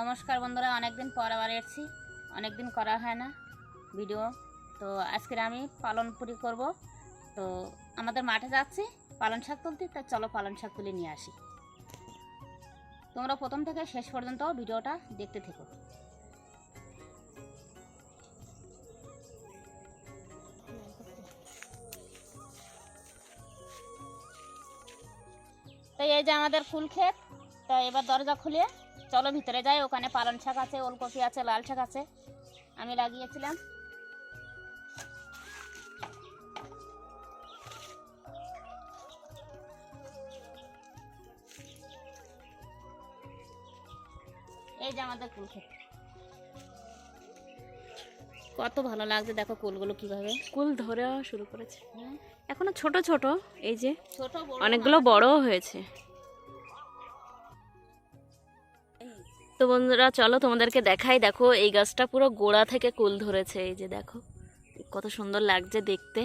নমস্কার বন্ধুরা, অনেকদিন পর আবার এসেছি। অনেকদিন করা হয় না ভিডিও। তো আজকের আমি পালন পুরি করব। তো আমাদের মাঠে যাচ্ছি পালন শাক তুলতে, তা চলো পালন শাক তুলে নিয়ে আসি। তোমরা প্রথম থেকে শেষ পর্যন্ত ভিডিওটা দেখতে থেকো। তো এই যে আমাদের ফুল ক্ষেত, তো এবার দরজা খুলে চলো ভিতরে যাই ওখানে পালন শাক আছে ওলকপি আছে লাল শাক আছে। আমি লাগিয়েছিলাম। এই যে আমাদের কুল ক্ষেত কত ভালো লাগছে দেখো কুলগুলো কীভাবে। কুল ধরে শুরু করেছে। এখনও ছোট ছোট এই যে ছোট বড় অনেকগুলো। বড়ও হয়েছে। তো বন্ধুরা চলো তোমাদেরকে দেখাই। দেখো এই গাছটা পুরো গোড়া থেকে কুল ধরেছে। এই যে দেখো কত সুন্দর লাগছে দেখতে।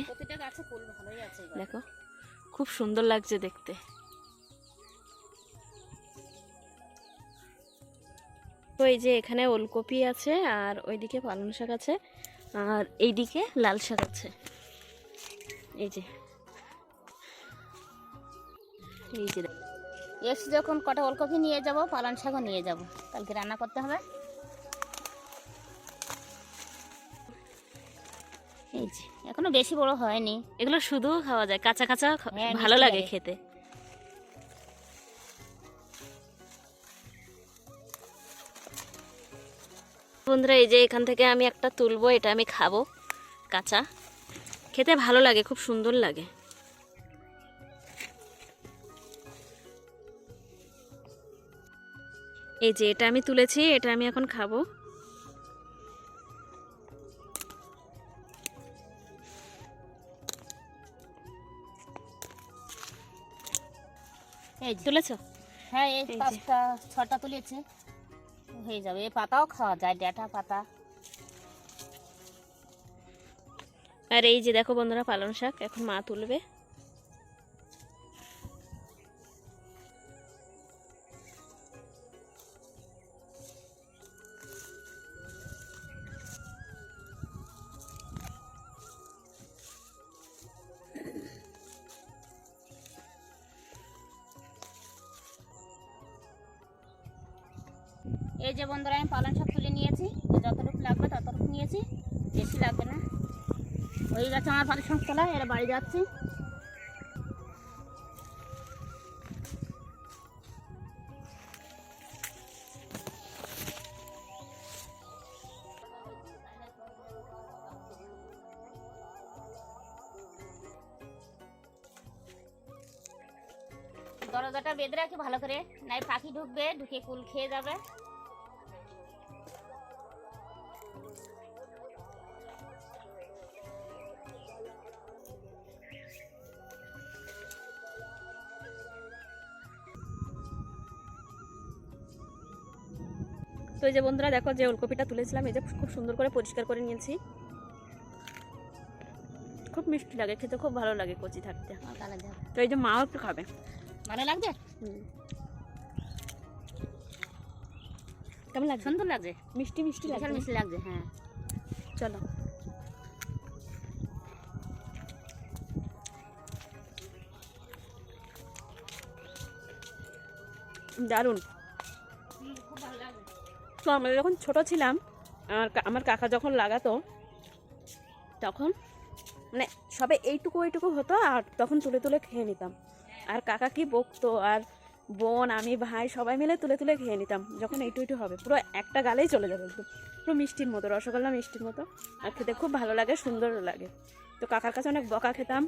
দেখো খুব সুন্দর লাগছে দেখতে। তো এই যে এখানে ওলকপি আছে আর ওইদিকে পালং শাক আছে আর এইদিকে লাল শাক আছে। এই যে এই যে দেখো। এসে যখন কটা ওলকপি নিয়ে যাব পালন শাকও নিয়ে যাব। কালকে রান্না করতে হবে। এই যে এখনও বেশি বড় হয়নি। এগুলো শুধু খাওয়া যায় কাঁচা কাঁচা হ্যাঁ, ভালো লাগে লাগে। খেতে। বন্ধুরা এই যে এখান থেকে আমি একটা তুলবো এটা আমি খাব কাঁচা। খেতে ভালো লাগে খুব সুন্দর লাগে। এই যে এটা আমি তুলেছি এটা আমি এখন খাব। এই তুলেছো? হ্যাঁ এই এই পাঁচটা ছটা তুলেছে। হয়ে যাবে। এই পাতাও খাওয়া যায় ডেটা পাতা। আর এই যে দেখো বন্ধুরা পালং শাক এখন মা তুলবে। নিয়েছি, বেশি লাগবে না। হয়ে গেছে আমার শাক তোলা এরা বাড়ি যাচ্ছি। দরজাটা বেঁধে রাখি ভালো করে নাই পাখি ঢুকবে, ঢুকে কুল খেয়ে যাবে। এই যে বন্ধুরা দেখো যে ওলকপিটা তুলেছিলাম এই যে খুব সুন্দর করে পরিষ্কার করে নিয়েছি। খুব মিষ্টি লাগে খেতে খুব ভালো লাগে কচি থাকতে। তো এই যে মাও একটু খাবে। ভালো লাগছে? হুম। কেমন লাগছে? সুন্দর লাগছে। মিষ্টি মিষ্টি লাগছে। মিষ্টি লাগছে হ্যাঁ। চলো। দারুণ। তো আমরা যখন ছোট ছিলাম আমার আমার কাকা যখন লাগাতো, তখন মানে সবে এইটুকু এইটুকু হতো আর তখন তুলে তুলে খেয়ে নিতাম। আর কাকা কি বকতো, আর বোন, আমি, ভাই সবাই মিলে তুলে তুলে খেয়ে নিতাম। যখন এইটু এইটু হবে, পুরো একটা গালেই চলে যাবে একদম। পুরো মিষ্টির মতো, রসগোল্লা মিষ্টির মতো। আর খেতে খুব ভালো লাগে সুন্দরও লাগে। তো কাকার কাছে অনেক বকা খেতাম।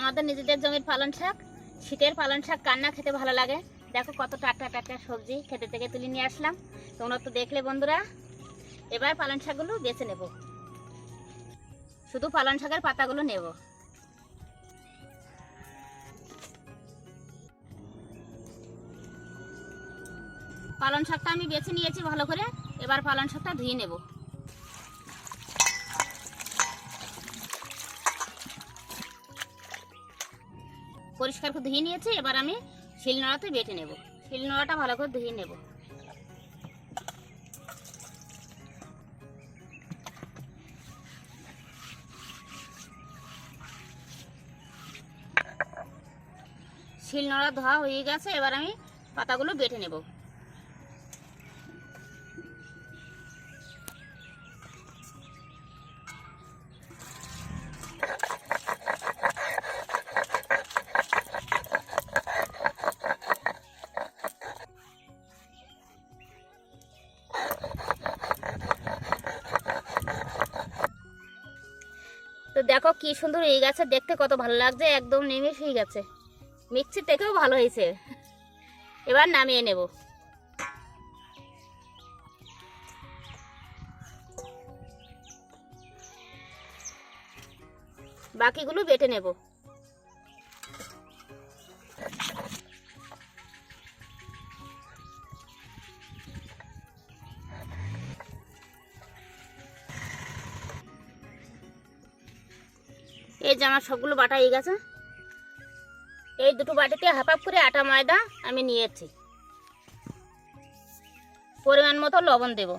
আমাদের নিজেদের জমির পালন শাক। শীতের পালন শাক কান্না খেতে ভালো লাগে? দেখো কত টাটকা টাটকা সবজি খেতে থেকে তুলে নিয়ে আসলাম। তোমরা তো দেখলে বন্ধুরা, এবার পালন শাকগুলো বেছে নেব। শুধু পালন শাকের পাতাগুলো নেব। পালন শাকটা আমি বেছে নিয়েছি ভালো করে, এবার পালন শাকটা ধুয়ে নেব। পরিষ্কার করে ধুয়ে নিয়েছি, এবার আমি শিলনোড়াতে বেটে নেব। শিলনোড়াটা ভালো করে ধুয়ে নেব। শিলনোড়া ধোয়া হয়ে গেছে, এবার আমি পাতাগুলো বেটে নেব। দেখো কি সুন্দর এই গাছে দেখতে কত ভালো লাগছে, একদম হয়ে গেছে। মিক্সি থেকেও ভালো হয়েছে। এবার নামিয়ে নেব। বাকিগুলো বেটে নেব। এই যে আমার সবগুলো বাটা হয়ে গেছে। এই দুটো বাটিতে হাফ হাফ করে আটা, ময়দা আমি নিয়েছি। পরিমাণ মতো লবণ দেব।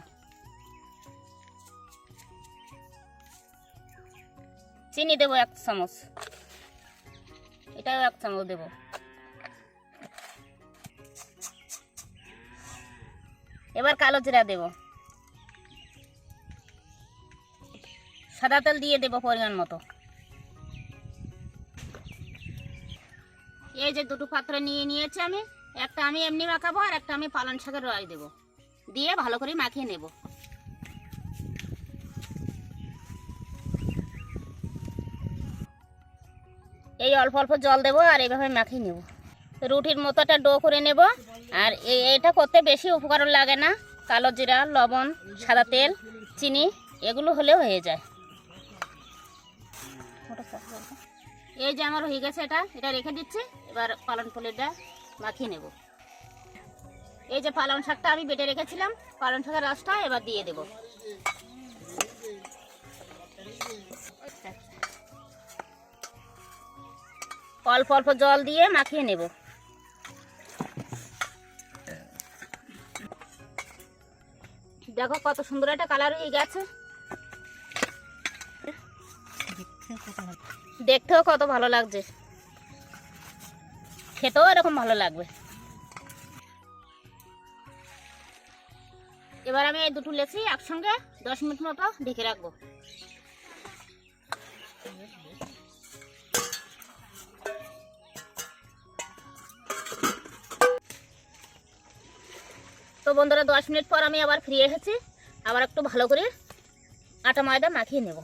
চিনি দেবো এক চামচ। এটাও এক চামচ দেব। এবার কালো জিরা দেব। সাদা তেল দিয়ে দেব পরিমাণ মতো। এই যে দুটো পাত্র নিয়ে নিয়েছি আমি, একটা আমি এমনি মাখাবো আর একটা আমি পালং শাকের রস দেবো। দিয়ে ভালো করে মাখিয়ে নেব। এই অল্প অল্প জল দেবো আর এইভাবে মাখিয়ে নেব। রুটির মতো একটা ডো করে নেব। আর এই এটা করতে বেশি উপকরণ লাগে না। কালো জিরা, লবণ, সাদা তেল, চিনি, এগুলো হলেও হয়ে যায়। এই যে আমার হয়ে গেছে এটা এটা রেখে দিচ্ছি। এবার পালন ফুলেরটা মাখিয়ে নেব। এই যে পালং শাকটা আমি বেটে রেখেছিলাম, পালং শাকের রসটা এবার দিয়ে দেব। অল্প অল্প জল দিয়ে মাখিয়ে নেব। দেখো কত সুন্দর একটা কালার হয়ে গেছে। দেখতেও কত ভালো লাগছে। খেতেও এরকম ভালো লাগবে। এবার আমি এই দুটো লেচি একসঙ্গে দশ মিনিট মতো ঢেকে রাখব। তো বন্ধুরা, দশ মিনিট পর আমি আবার ফিরে এসেছি। আবার একটু ভালো করে আটা ময়দা মাখিয়ে নেব।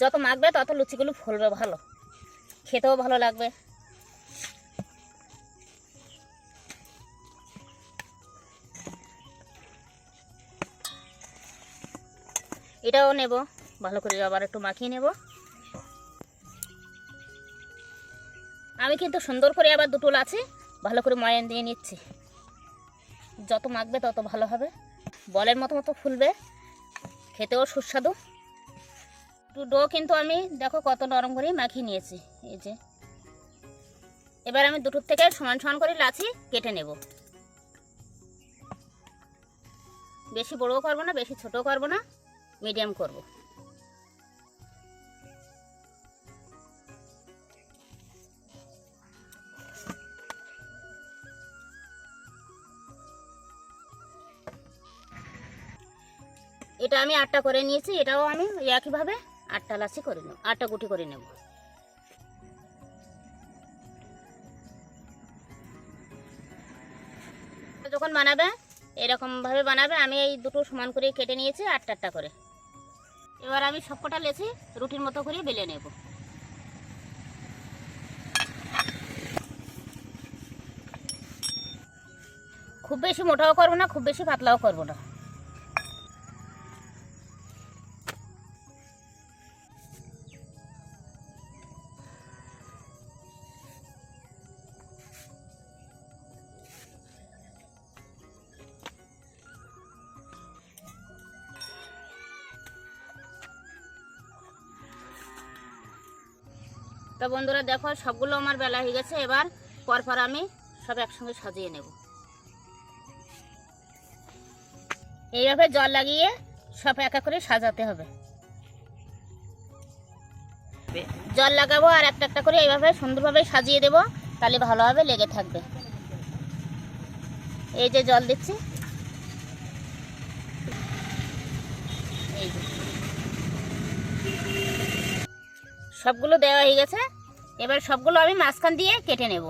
যত মাখবে তত লুচিগুলো ফুলবে ভালো। খেতেও ভালো লাগবে। এটাও নেব, ভালো করে আবার একটু মাখিয়ে নেব। আমি কিন্তু সুন্দর করে আবার দুটো আছে ভালো করে ময়ান দিয়ে নিচ্ছি। যত মাখবে তত ভালো হবে। বলের মতো মতো ফুলবে। খেতেও সুস্বাদু। একটু ডো কিন্তু আমি, দেখো কত নরম করে মাখিয়ে নিয়েছি। এই যে। এবার আমি দুটোর থেকে সমান সমান করে লাচি কেটে নেব। বেশি বড়ও করব না, বেশি ছোটও করব না, মিডিয়াম করব। এটা আমি আটটা করে নিয়েছি, এটাও আমি একইভাবে আটটা লাচি করে নেব, আটটা গুটি করে নেব। যখন বানাবে এরকম ভাবে বানাবে, আমি এই দুটো সমান করে কেটে নিয়েছি, আটটা আটটা করে। এবার আমি সবকটা লেছি রুটির মতো করে বেলে নেব। খুব বেশি মোটাও করব না, খুব বেশি পাতলাও করব না। তো বন্ধুরা দেখো, সবগুলো আমার বেলা হয়ে গেছে, এবার পরপর আমি সব একসঙ্গে সাজিয়ে নেব। এইভাবে জল লাগিয়ে সব একা করে সাজাতে হবে। জল লাগাবো আর একটা একটা করে এইভাবে সুন্দরভাবে সাজিয়ে দেব, তাহলে ভালোভাবে লেগে থাকবে। এই যে জল দিচ্ছি। এই যে। সবগুলো দেওয়া হয়ে গেছে। এবার সবগুলো আমি মাঝখান দিয়ে কেটে নেব।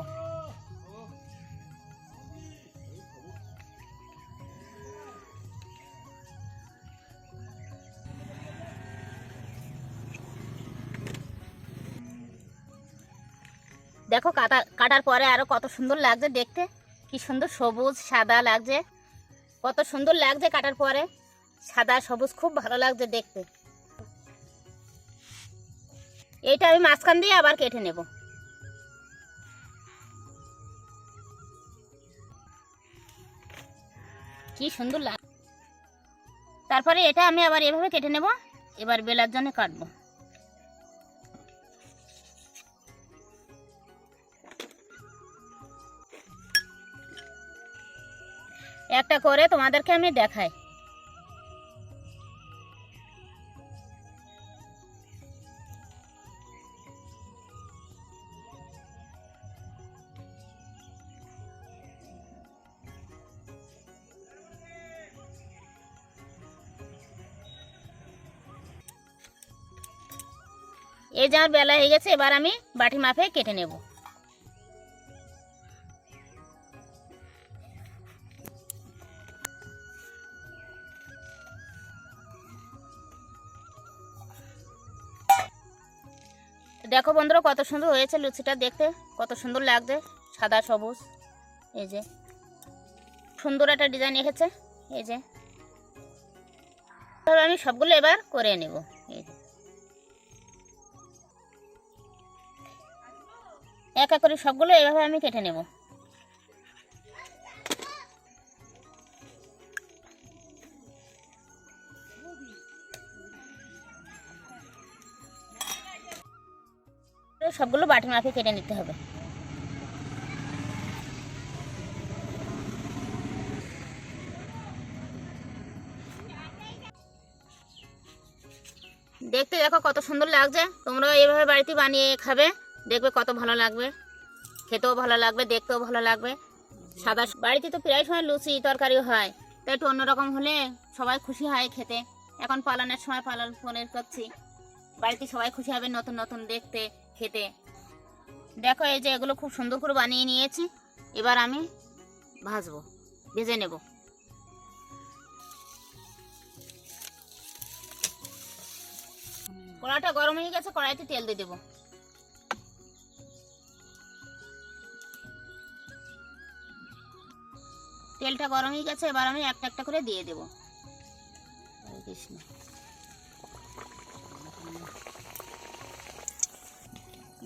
দেখো কাটা কাটার পরে আরও কত সুন্দর লাগছে দেখতে। কি সুন্দর সবুজ, সাদা লাগছে। কত সুন্দর লাগছে কাটার পরে। সাদা, সবুজ, খুব ভালো লাগছে দেখতে। এইটা আমি মাঝখান দিয়ে আবার কেটে নেব। কি সুন্দর লাগ তারপরে এটা আমি আবার এভাবে কেটে নেব, এবার বেলার জন্য কাটবো। একটা করে তোমাদেরকে আমি দেখাই। এই যে আমার বেলা হয়ে গেছে, এবার আমি বাটি মাপে কেটে নেব। দেখো বন্ধুরা, কত সুন্দর হয়েছে লুচিটা দেখতে, কত সুন্দর লাগছে, সাদা, সবুজ, এই যে। সুন্দর একটা ডিজাইন এসেছে, এই যে। আমি সবগুলো এবার করে নেব। এক এক করে সবগুলো এভাবে আমি কেটে নেব। সবগুলো বাটি মাফে কেটে নিতে হবে। দেখতে দেখো কত সুন্দর লাগছে। তোমরাও এইভাবে বাড়িতে বানিয়ে খাবে। দেখবে কত ভালো লাগবে। খেতেও ভালো লাগবে, দেখতেও ভালো লাগবে। সাদা বাড়িতে তো প্রায় সময় লুচি তরকারি হয়। তো একটু অন্যরকম হলে সবাই খুশি হয় খেতে। এখন পালনের সময় পালন পনির করছি। বাড়িতে সবাই খুশি হবে নতুন নতুন দেখতে, খেতে। দেখো এই যে এগুলো খুব সুন্দর করে বানিয়ে নিয়েছি। এবার আমি ভাজবো, ভেজে নেব। কড়াটা গরম হয়ে গেছে, কড়াইতে তেল দিয়ে দেবো। তেলটা গরম হয়ে গেছে, এবার আমি একটা একটা করে দিয়ে দেবো।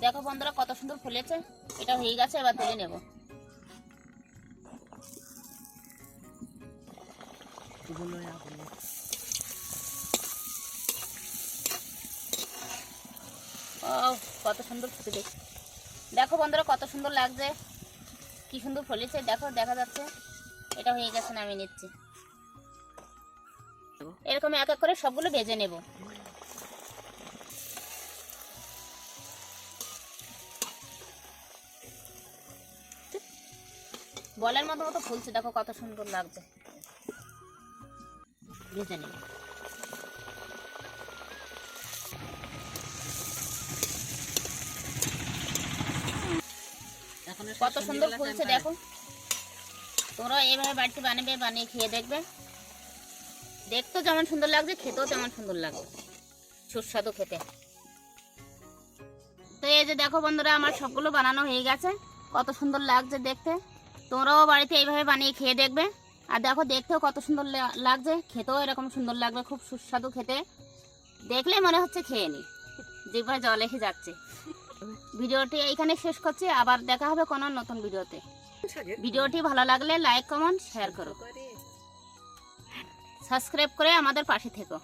দেখো বন্ধুরা কত সুন্দর ফুলেছে, এটা হয়ে গেছে, এবার তুলে নেব। কত সুন্দর ফুটে দেখো বন্ধুরা কত সুন্দর লাগছে, কি সুন্দর ফলেছে, দেখো, দেখা যাচ্ছে। এটা হয়ে গেছে, নামিয়ে নিচ্ছি। এরকম এক এক করে সবগুলো ভেজে নেব। বলের মতো মতো ফুলছে, দেখো কত সুন্দর লাগছে। ভেজে নেব। কত সুন্দর ফুলছে, দেখো। তোমরা এইভাবে বাড়িতে বানাবে, বানিয়ে খেয়ে দেখবে। দেখতেও যেমন সুন্দর লাগছে, খেতেও তেমন সুন্দর লাগবে সুস্বাদু খেতে। তো এই যে দেখো বন্ধুরা, আমার সবগুলো বানানো হয়ে গেছে। কত সুন্দর লাগছে দেখতে। তোমরাও বাড়িতে এইভাবে বানিয়ে খেয়ে দেখবে। আর দেখো, দেখতেও কত সুন্দর লাগছে। খেতেও এরকম সুন্দর লাগবে, খুব সুস্বাদু খেতে। দেখলে মনে হচ্ছে খেয়ে নি। জিভে জল এসে যাচ্ছে। ভিডিওটি এইখানে শেষ করছি। আবার দেখা হবে কোনো নতুন ভিডিওতে। ভিডিওটি ভালো লাগলে লাইক কমেন্ট শেয়ার করো। সাবস্ক্রাইব করে আমাদের পাশে থেকো।